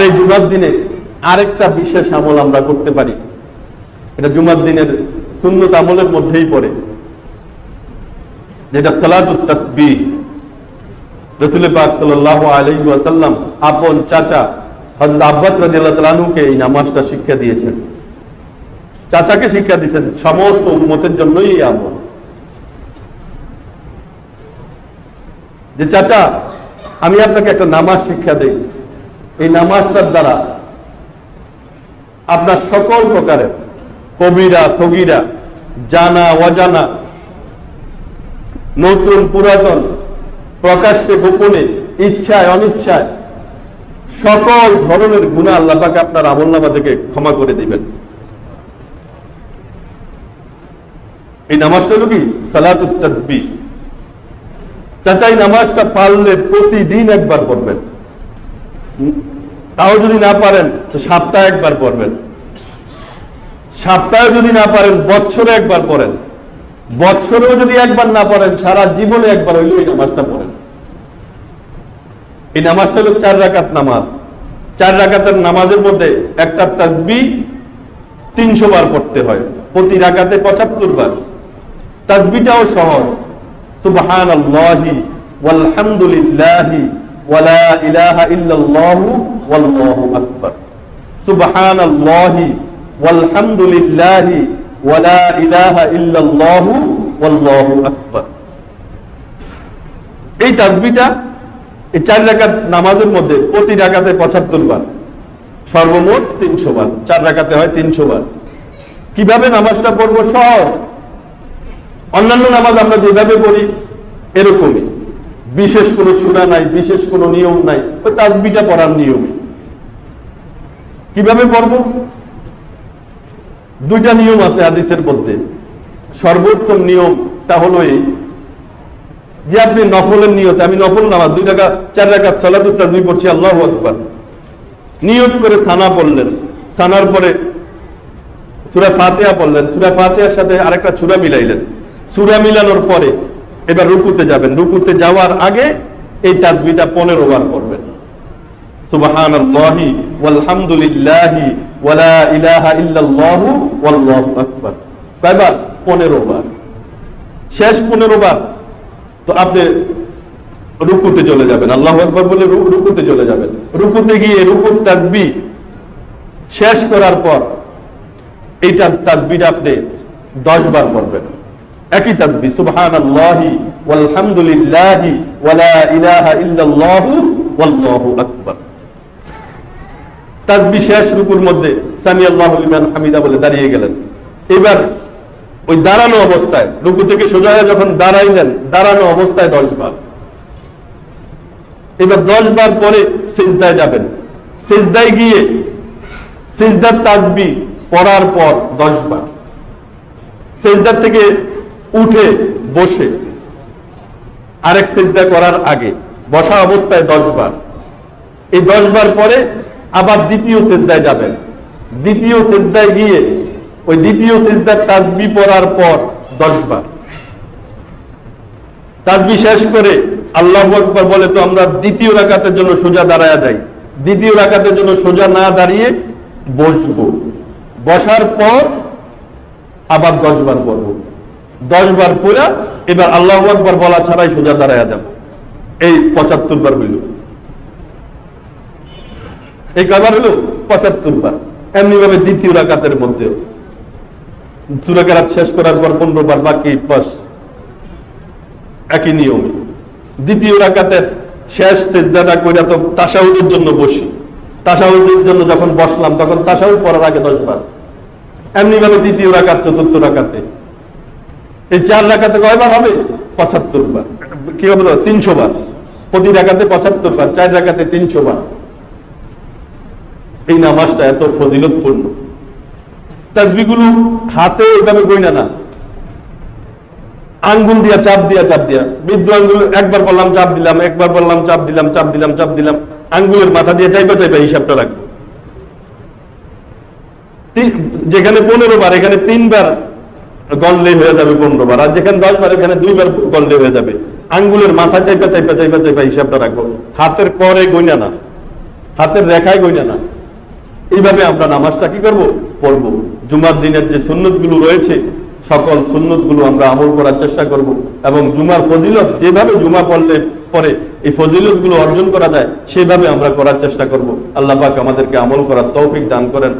আর এই জুমার দিনে আরেকটা বিশেষ আমল আমরা করতে পারি। এটা জুমার দিনের সুন্নত আমলের মধ্যেই পড়ে। যেটা সালাতুত রসুল পাক সাল্লাল্লাহু আলাইহি ওয়াসাল্লাম আপন চাচা হযরত আব্বাস তাআলা আনহুকে এই নামাজটা শিক্ষা দিয়েছেন। চাচাকে শিক্ষা দিয়েছেন সমস্ত উম্মতের জন্যই আমল। যে চাচা, আমি আপনাকে একটা নামাজ শিক্ষা দেই। এই নামাজটার দ্বারা আপনার সকল প্রকারের কবিরা, সগিরা, জানা, অজানা, নতুন, পুরাতন, প্রকাশ্যে, গোপনে, ইচ্ছায়, অনিচ্ছায় সকল ধরনের গুণা আল্লাহ পাকে আপনার আমল নামা থেকে ক্ষমা করে দিবেন। এই নামাজটা কি? সালাতুত তাসবিহ। চাচা নামাজটা পারলে প্রতিদিন একবার পড়বেন? তাও যদি না পারেন, তো সপ্তাহে একবার পড়বেন। সপ্তাহে যদি না পারেন, বছরে একবার পড়েন। বছরেও যদি একবার না পড়েন, সারা জীবনে একবার হইলেও এই নামাজটা পড়েন। এই নামাজটা হলো চার রাকাত নামাজ। চার রাকাতের নামাজের মধ্যে একটা তাজবি তিনশো বার পড়তে হয়। প্রতি রাকাতে পঁচাত্তর বার। তাজবিটাও সহজ। সুবহান আল্লাহি ওয়ালহামদুলিল্লাহি ওয়ালা ইলাহা ইল্লাল্লাহু ওয়াল্লাহু আকবার। সুবহান আল্লাহি ওয়ালহামদুলিল্লাহি ওয়ালা এই এই চার রাকাত নামাজের মধ্যে প্রতি রাকাতে পঁচাত্তর বার, সর্বমোট তিনশো বার, চার রাকাতে হয় তিনশো বার। কীভাবে নামাজটা পড়ব? সহজ। অন্যান্য নামাজ আমরা যেভাবে পড়ি, এরকমই। বিশেষ কোনো ছুরা নাই, বিশেষ কোনো নিয়ম নাই। ওই তাজবিটা পড়ার নিয়মই কীভাবে পড়ব? দুইটা নিয়ম আছে হাদিসের মধ্যে। সর্বোত্তম নিয়মটা হলো এই যে আপনি নফলের নিয়তে, আমি নফল নামাজ দুই টাকা, চার টাকা সালাতুল তাজবি পড়ছি, আল্লাহ আকবার। নিয়ত করে সানা পড়লেন। সানার পরে সুরা ফাতেহা পড়লেন। সুরা ফাতেহার সাথে আরেকটা ছুরা মিলাইলেন। সুরা মিলানোর পরে এবার রুকুতে যাবেন। রুকুতে যাওয়ার আগে এই তাজবিটা পনেরো বার করবেন সুবহান আল্লাহি ওয়ালহামদুলিল্লাহি ওয়ালা ইলাহা ইল্লাল্লাহু ওয়াল্লাহু আকবার। কয়বার? পনেরো বার। শেষ পনেরো বার। তো আপনি রুকুতে চলে যাবেন। আল্লাহ আকবর বলে রুকুতে চলে যাবেন। রুকুতে গিয়ে রুকুর তাজবি শেষ করার পর এইটা তাজবিটা আপনি দশ বার পড়বেন। একই তাজবি সুবহান আল্লাহি ওয়ালহামদুলিল্লাহি ওয়ালা ইলাহা ইল্লাল্লাহু ওয়াল্লাহু আকবার। তাজবি শেষ রুকুর মধ্যে সামি আল্লাহু লিমান হামিদা বলে দাঁড়িয়ে গেলেন। এবার ওই দাঁড়ানো অবস্থায়, রুকু থেকে সোজা হয়ে যখন দাঁড়াইলেন, দাঁড়ানো অবস্থায় দশ বার। এবার দশ বার পরে সেজদায় যাবেন। সেজদায় গিয়ে সেজদার তাজবি পড়ার পর দশ বার। সেজদার থেকে উঠে বসে। আরেক সেজদা করার আগে বসা অবস্থায় দশ বার। এই দশ বার পরে আবার দ্বিতীয় সেজদায় যাবেন। দ্বিতীয় সেজদায় গিয়ে ওই দ্বিতীয় সেজদার তাজবি পড়ার পর দশ বার। তাজবি শেষ করে আল্লাহ আকবর বলে, তো আমরা দ্বিতীয় রাকাতের জন্য সোজা দাঁড়ায় যাই। দ্বিতীয় রাকাতের জন্য সোজা না দাঁড়িয়ে বসবো। বসার পর আবার দশ বার পড়ব। দশ বার এবার আল্লাহ আকবর বলা ছাড়াই সোজা দাঁড়ায় যাব। এই পঁচাত্তর বার হইল। এই কয়বার হলো পঁচাত্তর বার। এমনি ভাবে দ্বিতীয় রাকাতের মধ্যেও সুরাকারাত শেষ করার পর পনেরো বার বাকি, বাস। একই নিয়মে। দ্বিতীয় রাকাতের শেষ চেষ্টাটা কইরা তো তাসাউদের জন্য বসি। তাসাউদের জন্য যখন বসলাম, তখন তাসাউদ পড়ার আগে দশ বার। এমনি ভাবে দ্বিতীয় রাকাত, চতুর্থ রাকাতে। এই চার রাকাতে কয়বার হবে? পঁচাত্তর বার। কি হবে তিনশো বার। প্রতি রাকাতে পঁচাত্তর বার, চার রাকাতে তিনশো বার। এই নামাজটা এত ফজিলতপূর্ণ। তাজবিগুলো হাতে এভাবে গইনা না। আঙ্গুল দিয়া চাপ দিয়া চাপ দিয়া। বৃদ্ধ আঙ্গুল, একবার বললাম চাপ দিলাম, একবার বললাম চাপ দিলাম চাপ দিলাম চাপ দিলাম। আঙ্গুলের মাথা দিয়ে চাইবা চাইবা হিসাবটা রাখব। যেখানে পনেরো বার, এখানে তিনবার গনলে হয়ে যাবে পনেরো আর যেখানে দশ বার এখানে দুইবার গনলে হয়ে যাবে। আঙ্গুলের মাথা চাইপা চাইপা চাইপা চাইপা হিসাবটা রাখব। হাতের করে গইনা না। হাতের রেখায় গইনা না। এইভাবে আমরা নামাজটা কি করব? পড়ব। জুমার দিনের যে সুন্নতগুলো রয়েছে, সকল সুন্নতগুলো আমরা আমল করার চেষ্টা করব। এবং জুমার ফজিলত যেভাবে জুমা পড়লে পরে এই ফজিলতগুলো অর্জন করা যায়, সেভাবে আমরা করার চেষ্টা করব। আল্লাহ পাক আমাদেরকে আমল করার তৌফিক দান করেন।